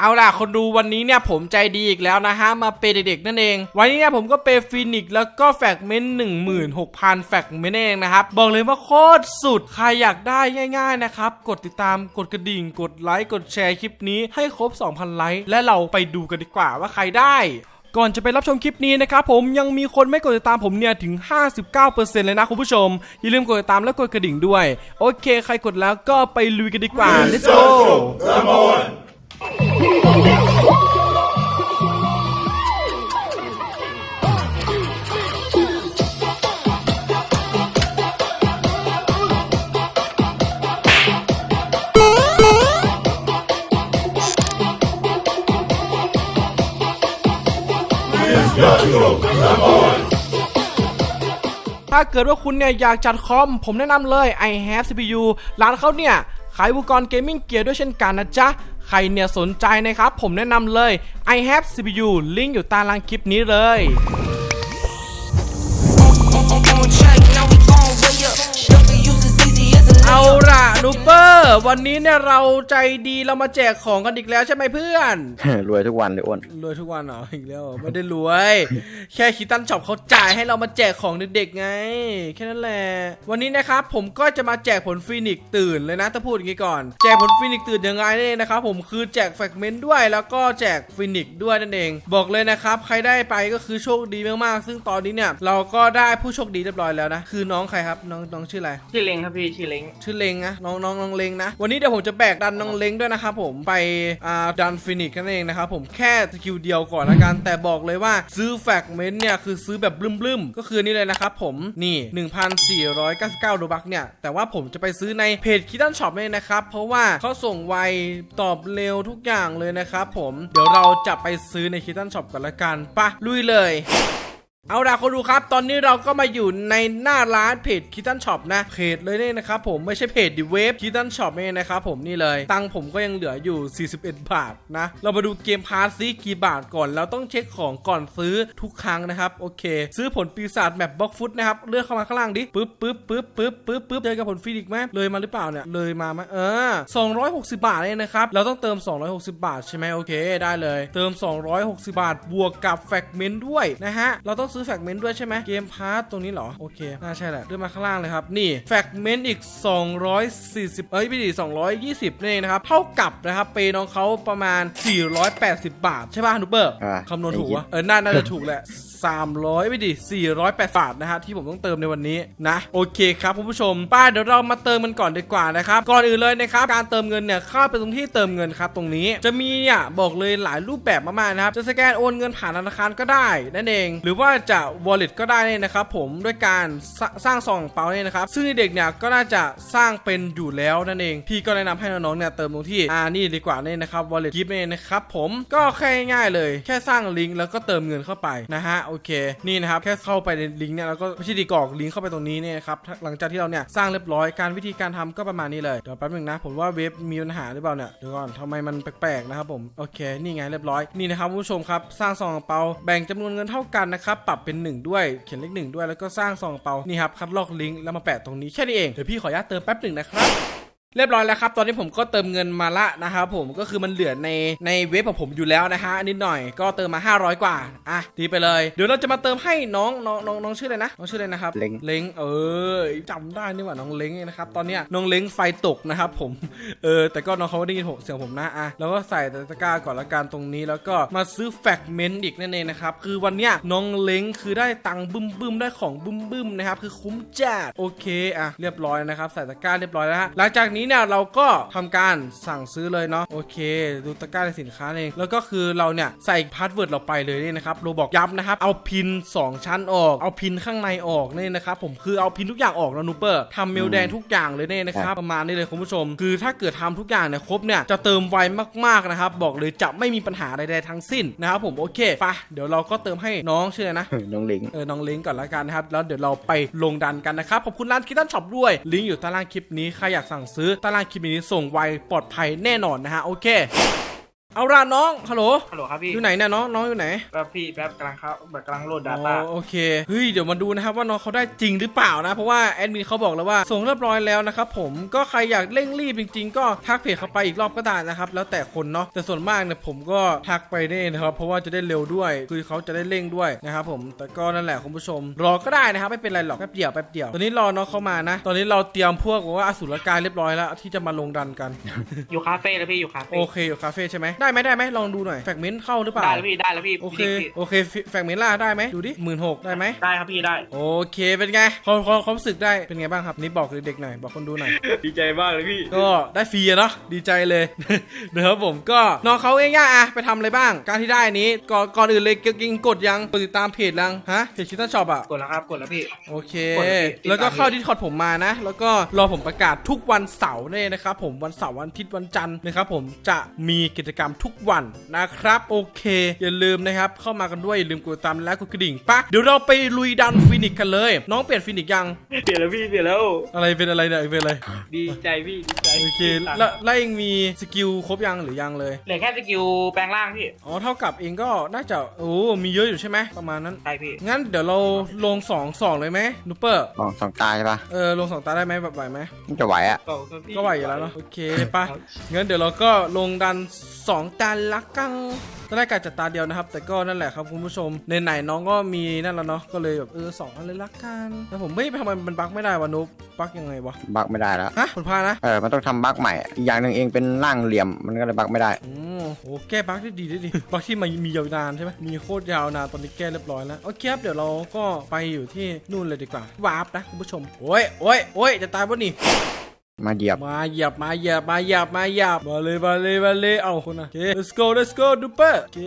เอาล่ะคนดูวันนี้เนี่ยผมใจดีอีกแล้วนะฮะ มาเปย์เด็กๆนั่นเอง วันนี้เนี่ยผมก็เปย์ฟินิกซ์แล้วก็แฟกเมนต์หนึ่งหมื่นหกพันแฟกเมนต์เองนะครับ บอกเลยว่าโคตรสุด ใครอยากได้ง่าย ๆ นะครับ กดติดตามกดกระดิ่ง กดไลค์ กดแชร์คลิปนี้ให้ครบ 2,000 ไลค์ และเราไปดูกันดีกว่าว่าใครได้ก่อนจะไปรับชมคลิปนี้นะครับผมยังมีคนไม่กดติดตามผมเนี่ยถึง 59%เลยนะคุณผู้ชม อย่าลืมกดติดตามและกดกระดิ่งด้วย โอเค ใครกดแล้วก็ไปลุยกันดีกว่า let's go ถ้าเกิดว่าคุณเนี่ยอยากจัดคอม ผมแนะนำเลย i have CPU ร้านเขาเนี่ย ขายอุปกรณ์เกมมิ่งเกียร์ด้วยเช่นกันนะจ๊ะ ใครเนี่ยสนใจนะครับ ผมแนะนำเลย i have CPU ลิงก์อยู่ใต้ล่างคลิปนี้เลย เอาล่ะนูเปอร์วันนี้เนี่ยเราใจดีเรามาแจกของกันอีกแล้วใช่ไหมเพื่อน รวยทุกวันเลยอ้วนรวยทุกวันเหรออีกแล้วเหรอไม่ได้รวย แค่คิดตันช็อปเขาจ่ายให้เรามาแจกของเด็กๆไง แค่นั้นแหละ วันนี้นะครับผมก็จะมาแจกผลฟินิกซ์ตื่นเลยนะถ้าพูดอย่างนี้ก่อน แจกผลฟินิกซ์ตื่นยังไงนี่นะครับผมคือแจกแฟกเมนต์ด้วย แล้วก็แจกฟินิกซ์ด้วยนั่นเอง บอกเลยนะครับใครได้ไปก็คือโชคดีมากๆ ซึ่งตอนนี้เนี่ยเราก็ได้ผู้โชคดีเรียบร้อยแล้วนะคือน้องใครครับน้องน้องชื่ออะไรชื่อเล้งครับพี่ชื่อเล้งชื่อเลงนะน้องน้องน้องเลงนะ วันนี้เดี๋ยวผมจะแบกดันน้องเลงด้วยนะครับผมไปอ่าดันฟินิกกันเองนะครับผมแค่สกิลเดียวก่อนละกันแต่บอกเลยว่าซื้อแฟกเมนต์เนี่ยคือซื้อแบบบลึมๆก็คือนี่เลยนะครับผมนี่ 1,499โดบักเนี่ยแต่ว่าผมจะไปซื้อในเพจคิดันช็อปเลยนะครับเพราะว่าเขาส่งไวตอบเร็วทุกอย่างเลยนะครับผมเดี๋ยวเราจะไปซื้อในคิดันช็อปกันละกันปะลุยเลย เอาล่ะคนดูครับ ตอนนี้เราก็มาอยู่ในหน้าร้านเพจคิตันช็อปนะ เพจเลยเนี่ยนะครับผมไม่ใช่เพจดิเวฟคิตันช็อปเนี่ยนะครับผมนี่เลย ตังผมก็ยังเหลืออยู่ 41 บาทนะ เรามาดูเกมพาร์ทซิกี่บาทก่อน เราต้องเช็คของก่อนซื้อทุกครั้งนะครับ โอเค ซื้อผลปีศาจแมปบล็อกฟุตนะครับ เลือกเข้ามาข้างล่างดิปึ๊บปึ๊บปึ๊บปึ๊บปึ๊บปึ๊บเจอกับผลฟินิกไหมเลยมาหรือเปล่าเนี่ยเลยมาไหมเออ260 บาทเลยนะครับเราต้องเติม 260 บาทใช่ไหมโอเค ได้เลย เติม 260 บาท บวกกับแฟกเมนต์ด้วยนะฮะเราต้องซื้อแฟกเมนต์ด้วยใช่ไหมเกมพาร์ตตรงนี้เหรอ โอเค น่าใช่แหละเลื่อนมาข้างล่างเลยครับ นี่แฟกเมนต์อีก 240 เอ้ยไม่ดี220นี่นเองนะครับ เท่ากับนะครับเปย์น้องเขาประมาณ 480 บาท ใช่ป่ะนุเบอร์อ่า คำนวณถูกวะเออน่าน่าจะถูกแหละ 300 ไม่ดิ408บาทนะฮะที่ผมต้องเติมในวันนี้นะ โอเคครับคุณผู้ชมป้าเดี๋ยวเรามาเติมมันก่อนดีกว่านะครับก่อนอื่นเลยนะครับการเติมเงินเนี่ยเข้าไปตรงที่เติมเงินครับตรงนี้ จะมีเนี่ยบอกเลยหลายรูปแบบมากๆนะครับจะสแกนโอนเงินผ่านธนาคารก็ได้นั่นเอง หรือว่าจะ wallet ก็ได้เนี่ยนะครับผมด้วยการสสร้างซองเปาเนี่ยนะครับซึ่งเด็กเนี่ยก็น่าจะสร้างเป็นอยู่แล้วนั่นเอง พี่ก็แนะนำให้น้องๆเนี่ยเติมตรงที่อ่านี่ดีกว่าเนี่ยนะครับ wallet กิฟต์เนี่ยนะครับผมก็แค่ง่ายๆเลย แค่สร้างลิงก์แล้วก็เติมเงินเข้าไปนะฮะโอเคนี่นะครับแค่เข้าไปในลิงก์เนี่ยแล้วก็ไม่ใช่ดีกรอกลิงก์เข้าไปตรงนี้เนี่ยครับหลังจากที่เราเนี่ยสร้างเรียบร้อยการวิธีการทำก็ประมาณนี้เลยเดี๋ยวแป๊บนึงนะผมว่าเว็บมีปัญหาหรือเปล่าเนี่ยเดี๋ยวก่อนทำไมมันแปลกๆนะครับผมโอเคนี่ไงเรียบร้อยนี่นะครับผู้ชมครับสร้างซองเปาแบ่งจำนวนเงินเท่ากันนะครับปรับเป็นหนึ่งด้วย เขียนเลขหนึ่งด้วยแล้วก็สร้างซองเปานี่ครับคัดลอกลิงก์แล้วมาแปะตรงนี้แค่นี้เองเดี๋ยวพี่ขออนุญาตเติมแป๊บหนึ่งนะครับ เรียบร้อยแล้วครับ ตอนนี้ผมก็เติมเงินมาละนะครับผมก็คือมันเหลือในในเว็บของผมอยู่แล้วนะฮะนิดหน่อยก็เติมมา 500 กว่าอะดีไปเลยเดี๋ยวเราจะมาเติมให้น้องน้องน้องน้องชื่ออะไรนะน้องชื่ออะไรนะครับเล้งเล้งเออจำได้นี่หว่าน้องเล้งนะครับตอนเนี้ยน้องเล้งไฟตกนะครับผมเออแต่ก็น้องเขาไม่ได้ยินเสียงผมนะอะแล้วก็ใส่ตะกร้าก่อนละกันตรงนี้แล้วก็มาซื้อแฟกเมนต์อีกนั่นเองนะครับคือวันเนี้ยน้องเล้งคือได้ตังค์บึ้มบึ้มได้ของบึ้มบึ้มนะครับคือคุ้มจัดโอเคอะเรียบร้อยนะครับใส่ตะกร้าเรียบร้อยแล้วฮะหลังจากนี้เนี่ยเราก็ทำการสั่งซื้อเลยเนาะโอเค ดูตะกร้าในสินค้าเอง แล้วก็คือเราเนี่ยใส่พาสเวิร์ดเราไปเลยนี่นะครับโรบอกย้ำนะครับ เอาพิน 2 ชั้นออก เอาพินข้างในออกนี่นะครับผมคือเอาพินทุกอย่างออกแล้วนูเปอร์ทำเมลแดงทุกอย่างเลยเนี่ยนะครับประมาณนี้เลยคุณผู้ชม คือถ้าเกิดทำทุกอย่างเนี่ยครบเนี่ยจะเติมไวมากๆนะครับบอกเลยจะไม่มีปัญหาใดๆทั้งสิ้นนะครับผมโอเคไปะเดี๋ยวเราก็เติมให้น้องชื่ออะไรนะน้องลิงเออน้องลิงก์ก่อนละกันนะครับแล้วเดี๋ยวเราไปลงดันกันนะครับขอบคุณร้านคิตตันช็อปด้วยลิงก์อยู่ใต้ล่างคลิปนี้ใครอยากสั่งซื้อตารางคลินี้ส่งไวปลอดภัยแน่นอนนะฮะโอเค เอาล่ะน้องฮัลโหลฮัลโหลครับพี่อยู่ไหนเนี่ยน้องน้องอยู่ไหนแป๊บพี่แป๊บกำลังเข้าแบบกำลังโหลดอ๋ Data อโอเคเฮ้ยเดี๋ยวมาดูนะครับว่าน้องเขาได้จริงหรือเปล่านะ เพราะว่าแอดมินเขาบอกแล้วว่าส่งเรียบร้อยแล้วนะครับผมก็ใครอยากเร่งรีบจริง ๆ ก็ทักเพจเขาไปอีกรอบก็ได้นะครับแล้วแต่คนเนาะแต่ส่วนมากเนี่ยผมก็ทักไปนี่นะครับเพราะว่าจะได้เร็วด้วยคือเขาจะได้เร่งด้วยนะครับผมแต่ก็นั่นแหละคุณผู้ชม รอก็ได้นะครับไม่เป็นไรหรอกแป๊บเดียวแป๊บเดียวตอนนี้รอน้องเขามานะ ตอนนี้เราเตรียมพวกว่าอสุรกายเรียบร้อยแล้วที่จะมาลงดันกันอยู่คาเฟ่แล้วพี่อยู่คาเฟ่โอเคอยู่คาเฟ่ใช่ไหมได้ไหมได้ไหมลองดูหน่อยแฟกเมนต์เข้าหรือเปล่า ได้แล้วพี่ได้แล้วพี่โอเคพี่โอเคแฟกเมนต์ล่าได้ไหมดูดิหมื่นหกได้ไหมได้ครับพี่ได้ โอเคเป็นไงความความความรู้สึกได้เป็นไงบ้างครับ นี่บอกเด็กๆหน่อย บอกคนดูหน่อย ดีใจมากเลยพี่ ก็ได้ฟรีอะเนาะดีใจเลยนะครับผมก็น้องเขาเองย่าอะไปทำอะไรบ้าง การที่ได้นี้ก่อนก่อนอื่นเลยกิงกดยังกดติดตามเพจยังฮะเพจชิต้าช็อปอะกดแล้วครับกดแล้วพี่ โอเค กดเลยติดตาม แล้วก็เข้าดิสคอร์ดผมมานะ แล้วก็รอผมประกาศทุกวันเสาร์เนี่ยนะครับผมวันเสาร์วันอาทิตย์วันจันทร์นะครับผมจะมีกิจกรรมทุกวันนะครับ โอเค อย่าลืมนะครับ เข้ามากันด้วย อย่าลืมกดติดตามและกดกระดิ่งปะเดี๋ยวเราไปลุยดันฟินิกกันเลย น้องเปลี่ยนฟินิกยัง เปลี่ยนแล้วพี่เปลี่ยนแล้ว อะไรเป็นอะไรเนี่ยเป็นอะไร ดีใจพี่ดีใจโอเคตัดแล้วแล้วเองมีสกิลครบยังหรือยังเลยเหลือแค่สกิลแปลงร่างพี่อ๋อเท่ากับเองก็น่าจะโอ้มีเยอะอยู่ใช่ไหมประมาณนั้นใช่พี่งั้นเดี๋ยวเราลงสองสองเลยไหมนูเปอร์สองสองตาใช่ปะเออลงสองตาได้ไหมแบบไหวไหมมันจะไหวอะก็พี่ก็ไหวอยู่แล้วเนาะโอเคปะครับงั้นเดี๋ยวเราก็ลงดันสองตาละกังตอนแรกกะจัดตาเดียวนะครับ แต่ก็นั่นแหละครับคุณผู้ชมในไหนๆน้องก็มีนั่นแล้วเนาะก็เลยแบบเออสองอันเลยละกันแต่ผมไม่ทำไมมันบั๊กไม่ได้วะนุ๊กบั๊กยังไงวะบักไม่ได้แล้วฮะผลพานะเออมันต้องทำบักใหม่อีกอย่างหนึ่งเองเป็นร่างเหลี่ยมมันก็เลยบักไม่ได้โอ้โหแก้บั๊กได้ดีได้ดีบั๊กที่มันมียาวนานใช่ไหมมีโคตรยาวนานตอนนี้แก้เรียบร้อยแล้วโอเคครับเดี๋ยวเราก็ไปอยู่ที่นู่นเลยดีกว่าวาร์ปนะคุณผู้ชมโอ้ยโอ้ยโอ้ยจะตายปะนี่ มาเหยียบ มาเหยียบมาเหยียบมาเหยียบมาเหยียบมาเลยมาเลยมาเลยเอาคนนะโอเค let's go let's go ดูเปอร์โอเค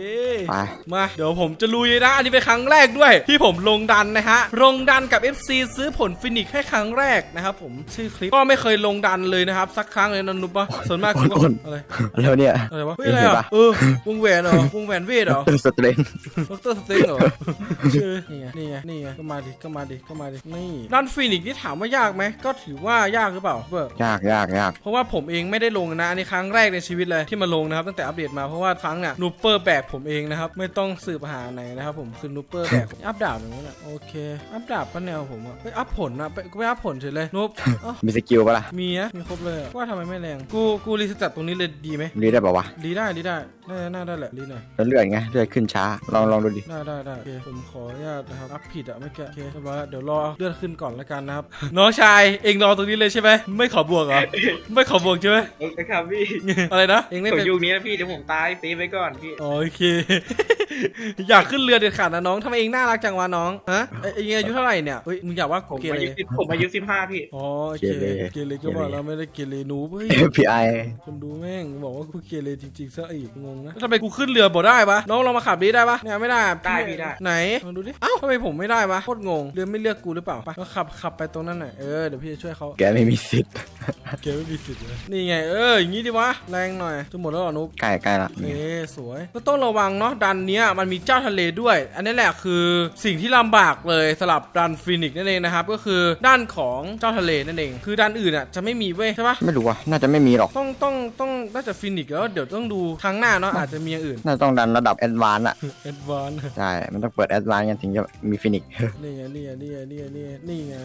ไป มาเดี๋ยวผมจะลุยนะ อันนี้เป็นครั้งแรกด้วย ที่ผมลงดันนะฮะ ลงดันกับ FC ซื้อผลฟินิกให้ครั้งแรกนะครับผมชื่อคลิปก็ไม่เคยลงดันเลยนะครับ สักครั้งเลยนะนุ๊ปะส่วนมากกูก็คนอะไรแล้วเนี่ย อะไรวะเฮ้ยอะไรเห็นอะปะ เออวงแหวนเหรอวงแหวนเวทเหรอ สเตรน ดรสเต็งเหรอเออนี่ไง นี่ไง นี่ไง ก็มาดิ ก็มาดิ ก็มาดิ นี่ดันฟินิกนี่ถามว่ายากไหม ก็ถือว่ายากหรือเปล่าเบอร์ยากยากยากเพราะว่าผมเองไม่ได้ลงนะอันนี้ครั้งแรกในชีวิตเลยที่มาลงนะครับตั้งแต่อัปเดตมาเพราะว่าครั้งเนี่ยนูเปอร์แบกผมเองนะครับไม่ต้องสืบหาไหนนะครับผมคือนูเปอร์แบกอัพดาบอย่างนั้นแหละโอเคอัพดาบป้าแนวผมอะไปอัพผลนะไปกูไปอัพผลเฉยเลยนุ๊บเอ้ามีสกิลปะล่ะมีนะมีครบเลยอะว่าทำไมไม่แรงกูกูรีสตาร์ตตรงนี้เลยดีไหมรีได้ป่าวะรีได้รีได้น่าน่าได้แหละรีหน่อยแล้วเลื่อนไงเลื่อนขึ้นช้าลองลองดูดิได้ได้ได้โอเคผมขออนุญาตนะครับอัพผิดอะไม่แกะโอเคเรียบร้อยแล้วเดี๋ยวรอเลื่อนขึ้นก่อนละกันนะครับน้องชายเองรอตรงนี้เลยใช่ไหมไม่ขอบวกเหรอไม่ขอบวกใช่ไหมโอเคครับพี่อะไรนะเองไม่ส่วเป็นนยุคนี้นะพี่เดี๋ยวผมตายตีไปก่อนพี่อ๋อโอเค อยากขึ้นเรือเด็ดขาดนะน้องทำไมเองน่ารักจังวะน้องฮะเอ้ยเองอายุเท่าไหร่เนี่ยเฮ้ยมึงอยากว่าผมเกอาเรยุสิบผมอายุสิบห้าพี่ อ๋อโอเคเกเรก็บอกแล้วไม่ได้เกเรหนูเฮ้ย FBI คนดูแม่งบอกว่ากูเกเรจริงๆซะอีกงงนะแล้วทำไมกูขึ้นเรือบ่ได้ปะน้องลองมาขับดีได้ปะเนี่ยไม่ได้อะได้พี่ได้ ไหนลองดูดิเอ้าทำไมผมไม่ได้ปะโคตรงงเรือไม่เลือกกูหรือเปล่าไปก็ขับขับไปตรงนั้นหน่อยเออเดี๋ยวพี่จะช่วยเขาแกไม่มีสิทธิ์เกไม่มีสิทธิ์เลยนี่ไงเอออย่างงี้ดิวะแรงหน่อยจะหมดแล้วเหรอนุ๊กใกล้ใกล้ละโอเคสวยก็ต้องระวังเนาะดันเนี้ยมันมีเจ้าทะเลด้วย อันนี้แหละคือสิ่งที่ลำบากเลยสำหรับดันฟินิกนั่นเองนะครับก็คือด้านของเจ้าทะเลนั่นเอง คือด้านอื่นอะจะไม่มีเว้ยใช่ปะไม่รู้ว่ะน่าจะไม่มีหรอก ต้องต้องต้องน่าจะฟินิกแล้วเดี๋ยวต้องดูครั้งหน้าเนาะอาจจะมีอย่างอื่นน่าจะต้องดันระดับแอดวานซ์อะแอดวานใช่ มันต้องเปิดแอดวานซ์กันถึงจะมีฟินิกนี่ไงนี่ไงนี่ไงนี่ไงนี่ไงนี่ไง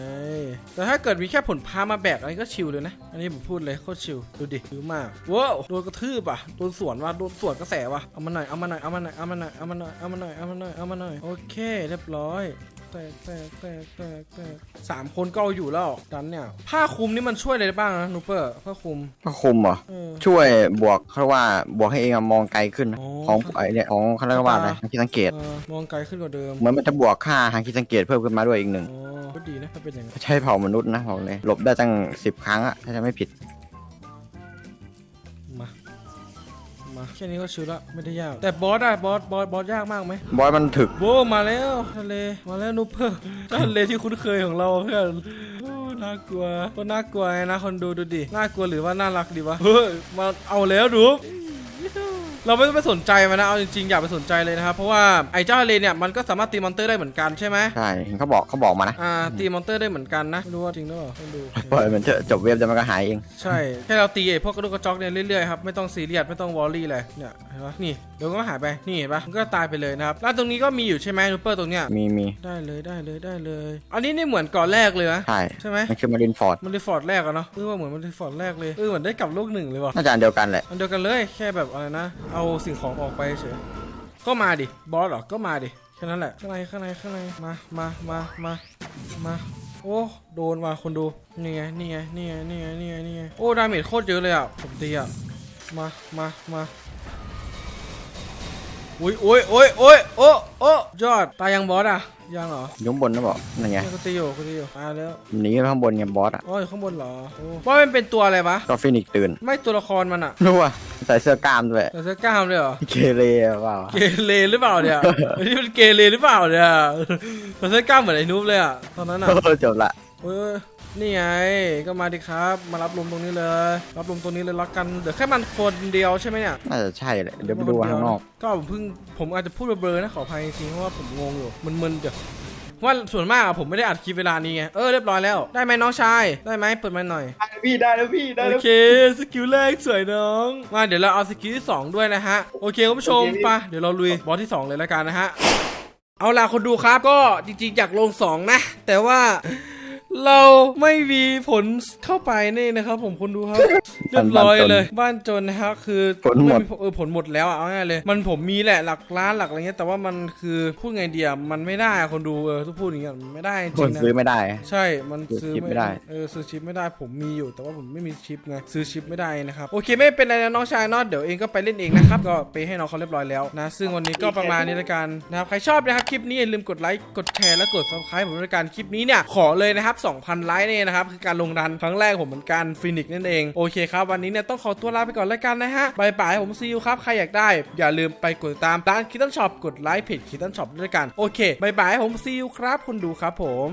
แต่ถ้าเกิดมีแค่ผลพามาแบกอันนี้ก็ชิลเลยนะอันนี้ผมพูดเลยโคตรชิลดูดิชิลมากว้าวโดนกระทืบอะโดนสวนว่ะโดนสวนกระแสว่ะเอามาหน่อยเอามาหน่อยเอามาหน่อยเอามาหน่อยเอามาหน่อยเอามาหน่อยเอามาหน่อยเอามาหน่อยโอเค เรียบร้อยแตกแตกแตกแตกแตกสามคนก็เอาอยู่แล้วดันเนี่ย ผ้าคลุมนี่มันช่วยอะไรได้บ้างนะนูเปอร์ผ้าคลุม ก็คุมเหรอ เออ ช่วยบวกเขาเรียกว่าบวกให้เองอะมองไกลขึ้นนะอ๋อ ของไอเนี่ยของเขาเรียกว่าอะไรตาทางคิดสังเกตเออมองไกลขึ้นกว่าเดิมเหมือนมันจะบวกค่าทางคิดสังเกตเพิ่มขึ้นมาด้วยอีกหนึ่ง อ๋อ ก็ดีนะถ้าเป็นอย่างนั้นใช้เผ่ามนุษย์นะบอกเลยหลบได้ตั้งสิบครั้งอะถ้าจะไม่ผิดมา มาแค่นี้ก็ชิลละไม่ได้ยาก แต่บอสอะบอสบอสบอสยากมากไหมบอยมันถึกโบมาแล้วทะเลมาแล้วนูเปอร์ทะเลที่คุ้นเคยของเราเพื่อนโอ้น่ากลัวก็น่ากลัวไงนะคนดูดูดิน่ากลัวหรือว่าน่ารักดีวะเฮ้ยมาเอาแล้วดูกู เราไม่ต้องไปสนใจมันนะเอาจริงๆอย่าไปสนใจเลยนะครับเพราะว่าไอ้เจ้าทะเลเนี่ยมันก็สามารถตีมอนเตอร์ได้เหมือนกันใช่ไหมใช่เห็นเขาบอกเขาบอกมานะอ่าตีมอนเตอร์ได้เหมือนกันนะไม่รู้ว่าจริงหรือเปล่าต้องดู ปล่อยมันเถอะจบเว็บจะมันก็หายเอง ใช่แค่เราตีไอ้พวกกระดูกกระจอกเนี่ยเรื่อยๆครับไม่ต้องซีเรียสไม่ต้องวอรี่เลยเนี่ยเห็นปะนี่เดี๋ยวก็หายไปนี่เห็นปะมันก็ตายไปเลยนะครับแล้วตรงนี้ก็มีอยู่ใช่ไหมรูเปอร์ตรงเนี้ยมีมีได้เลยได้เลยได้เลย อันนี้นี่เหมือนก่อนแรกเลยนะใช่ใช่ไหมมันคือมารินฟอร์ดมันรีฟอร์ดแรกอะเนาะเออว่าเหมือนมันรีฟอร์ดแรกเลยเออเหมือนได้กลับโลกหนึ่งเลยว่ะน่าจะอันเดียวกันแหละอันเดียวกันเลยแค่แบบอะไรนะเอาเอาสิ่งของออกไปเฉยก็มาดิบอสเหรอก็มาดิแค่นั้นแหละข้างในข้างในข้างในมามามามามาโอ้โดนว่ะคนดูนี่ไงนี่ไงนี่ไงนี่ไงนี่ไงนี่ไงโอ้ดาเมจโคตรเยอะเลยอะผมตีอะมามามาอุ้ยโอ้ยโอ้ยโอ้ยโอ้โอ้ยอดตายยังบอสอะ ยังเหรออยุ่ข้างบนนะบอกนั่นไงเนี่ยกูตีอยู่กูตีอยู่ตายแล้วหนีไปข้างบนไงบอสอะอ๋ออยู่ข้างบนเหรอโอ้ว่ามันเป็นตัวอะไรวะก็ฟินิกซ์ตื่นไม่ตัวละครมันอะรู้ว่าใส่เสื้อกล้ามด้วยแต่เสื้อกล้ามเลยเหรอเกเรเปล่าเกเรหรือเปล่าเนี่ยไอ้นี่มันเกเรหรือเปล่าเนี่ยแต่เสื้อกล้ามเหมือนไอ้นูบเลยอะตอนนั้นอะโอ้จบละ เออนี่ไงก็มาดิครับ มารับลมตรงนี้เลย รับลมตรงนี้เลยละกันเดี๋ยวแค่มันคนเดียวใช่ไหมเนี่ยน่าจะใช่แหละเดี๋ยวไปดูข้างนอก ก็ผมเพิ่งผมอาจจะพูดเบลอๆนะขออภัยจริงๆเพราะว่าผมงงอยู่มึนๆเดี๋ยวว่าส่วนมากอะผมไม่ได้อัดคลิปเวลานี้ไง เออเรียบร้อยแล้ว ได้ไหมน้องชาย ได้ไหมเปิดไมค์หน่อยได้แล้วพี่ได้แล้วพี่ได้โอแล้วเคสกิลแรกสวยน้อง มาเดี๋ยวเราเอาสกิลที่2ด้วยนะฮะ โอเคคุณผู้ชมโอเคพี่ไปะเดี๋ยวเราลุยบอสที่2เลยแล้วกันนะฮะ เอาล่ะคนดูครับก็จริงๆอยากลง2นะ แต่ว่า เราไม่มีผลเข้าไปนี่นะครับ ผมคนดูครับเรียบร้อยเลย บ้านจนนะฮะคือผลหมดไเออผลหมดแล้วอะเอาง่ายเลย มันผมมีแหละหลักล้านหลักอะไรเงี้ยแต่ว่ามันคือพูดไงเดียมันไม่ได้อะคนดูเออทุกพูดอย่างเงี้ยมันไม่ได้จครินงนะซื้อไม่ได้ ใช่มันซื้อซื้อชิปไม่ได้เออซื้อชิปไม่ได้ผมมีอยู่ แต่ว่าผมไม่มีชิปไงซื้อชิปไม่ได้นะครับโอเคไม่เป็นไรนะน้องชายเนาะเดี๋ยวเองก็ไปเล่นเองนะครับก็ไปให้น้องเขาเรียบร้อยแล้วนะซึ่งวันนี้ก็ประมาณนี้ละกันนะครับใครชอบนะครับคลิปนี้อย่าลืมกดไลค์กดแชร์และกด subscribe ผมด้วยกันคลิปนี้เนี่ยขอเลยนะครับ2,000 ไลค์เนี่ยนะครับคือการลงดันครั้งแรกผมเหมือนกันฟินิกนั่นเองโอเคครับวันนี้เนี่ยต้องขอตัวลาไปก่อนแล้วกันนะฮะบายบายผมซีอูครับใครอยากได้ อย่าลืมไปกดติดตามร้านคิทตันช็อปกดไลค์เพจคิทตันช็อปด้วยกันโอเคบายบายผมซีอูครับคุณดูครับผม